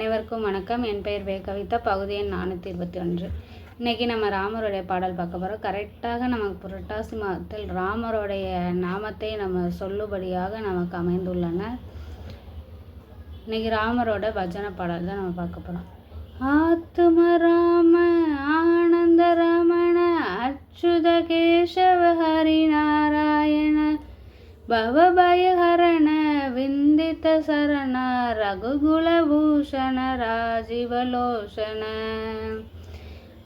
அனைவருக்கும் வணக்கம். என் பெயர் வே. பகுதி எண் நானூற்றி இருபத்தி ஒன்று இன்றைக்கி நம்ம ராமருடைய பாடல் பார்க்க போகிறோம் கரெக்டாக நமக்கு புரட்டாசி மாதத்தில் ராமருடைய நாமத்தை நம்ம சொல்லுபடியாக நமக்கு அமைந்துள்ளன. இன்றைக்கி ராமரோட பஜனை பாடல் தான் நம்ம பார்க்க போகிறோம் ஆத்தும ராம ஆனந்த ரமண அச்சுத கேசவ ஹரி நாராயண பவபய ಲಲಿತ ಶರಣ ರಘುಗುಲಭೂಷಣ ರಾಜೀವಲೋಷಣ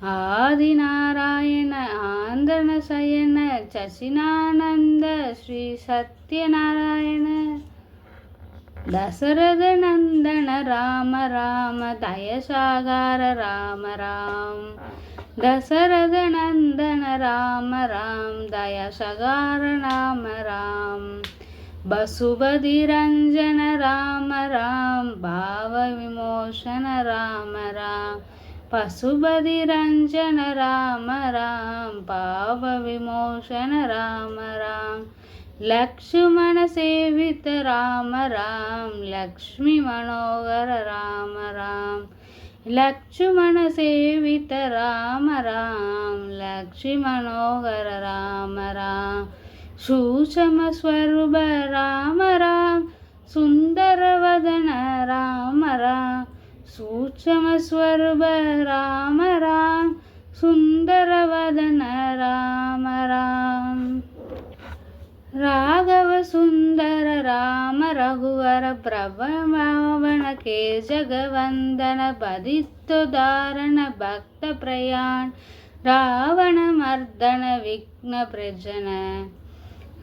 ಆದಿನಾರಾಯಣ ಆಂಧ್ರನ ಶಯನ ಚಸಿನಾನಂದ ಶ್ರೀ ಸತ್ಯನಾರಾಯಣ ದಶರಥ ನಂದನ ರಾಮ ರಾಮ ದಯಸಾಗಾರ ರಾಮ ರಾಮ ದಶರಥ ನಂದನ ರಾಮ ರಾಮ ದಯಸಗಾರ ರಾಮ ರಾಮ वसुभधिरञ्जन राम राम भावविमोचन राम राम पशुभधिरञ्जन राम राम पावविमोचन राम राम लक्ष्मणसेवित राम राम लक्ष्मीमनोहर राम राम लक्ष्मणसेवित राम राम लक्ष्मीमनोहर राम राम सूक्ष्म स्वरूप राम राम सुंदर वदन राम राम सूक्ष्म स्वरूप राम राम सुंदर वदन राम राम राघव सुंदर राम रघुवर प्रभवन के जगवंदन बदितोदारण भक्त प्रयाण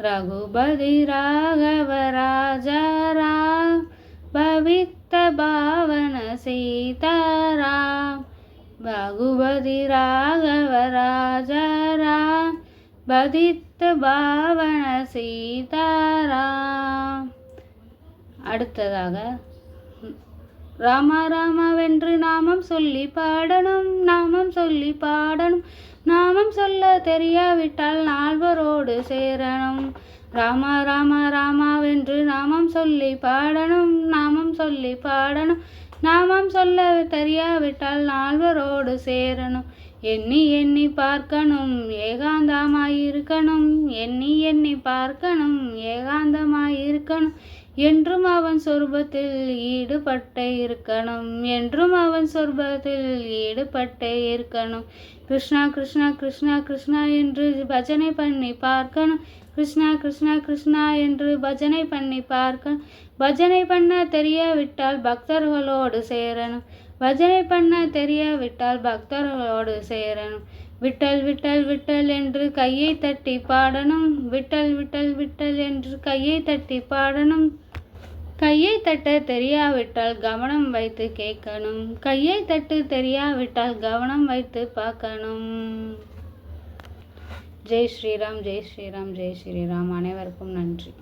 ரகுபதி ராகவ ராஜாரா பவித்த பாவன சீதாராம் ரகுபதி ராகவ ராஜாரா பதித்த பாவன சீதாராம் அடுத்ததாக ராமா ராமாவென்று நாமம் சொல்லி பாடணும் நாமம் சொல்லி பாடணும். நாமம் சொல்ல தெரியாவிட்டால் நால்வரோடு சேரணும். ராமா ராமா ராமாவென்று நாமம் சொல்லி பாடணும் நாமம் சொல்லி பாடணும். நாமம் சொல்ல தெரியாவிட்டால் நால்வரோடு சேரணும். எண்ணி எண்ணி பார்க்கணும் ஏகாந்தமாயிருக்கணும். எண்ணி எண்ணி பார்க்கணும் ஏகாந்தமாயிருக்கணும். என்றும் அவன் சொர்பத்தில் ஈடுபட்டே இருக்கணும். என்றும் அவன் சொர்பத்தில் ஈடுபட்டே இருக்கணும். கிருஷ்ணா கிருஷ்ணா கிருஷ்ணா கிருஷ்ணா என்று பஜனை பண்ணி பார்க்கணும். கிருஷ்ணா கிருஷ்ணா கிருஷ்ணா என்று பஜனை பண்ணி பார்க்கணும். பஜனை பண்ண தெரியாவிட்டால் பக்தர்களோடு சேரணும். பஜனை பண்ண தெரியாவிட்டால் பக்தர்களோடு சேரணும். விட்டல் விட்டல் விட்டல் என்று கையை தட்டி பாடணும். விட்டல் விட்டல் விட்டல் என்று கையை தட்டி பாடணும். கையை தட்ட தெரியாவிட்டால் கவனம் வைத்து கேட்கணும். கையை தட்டு தெரியாவிட்டால் கவனம் வைத்து பார்க்கணும். ஜெய் ஸ்ரீராம் ஜெய் ஸ்ரீராம் ஜெய் ஸ்ரீராம். அனைவருக்கும் நன்றி.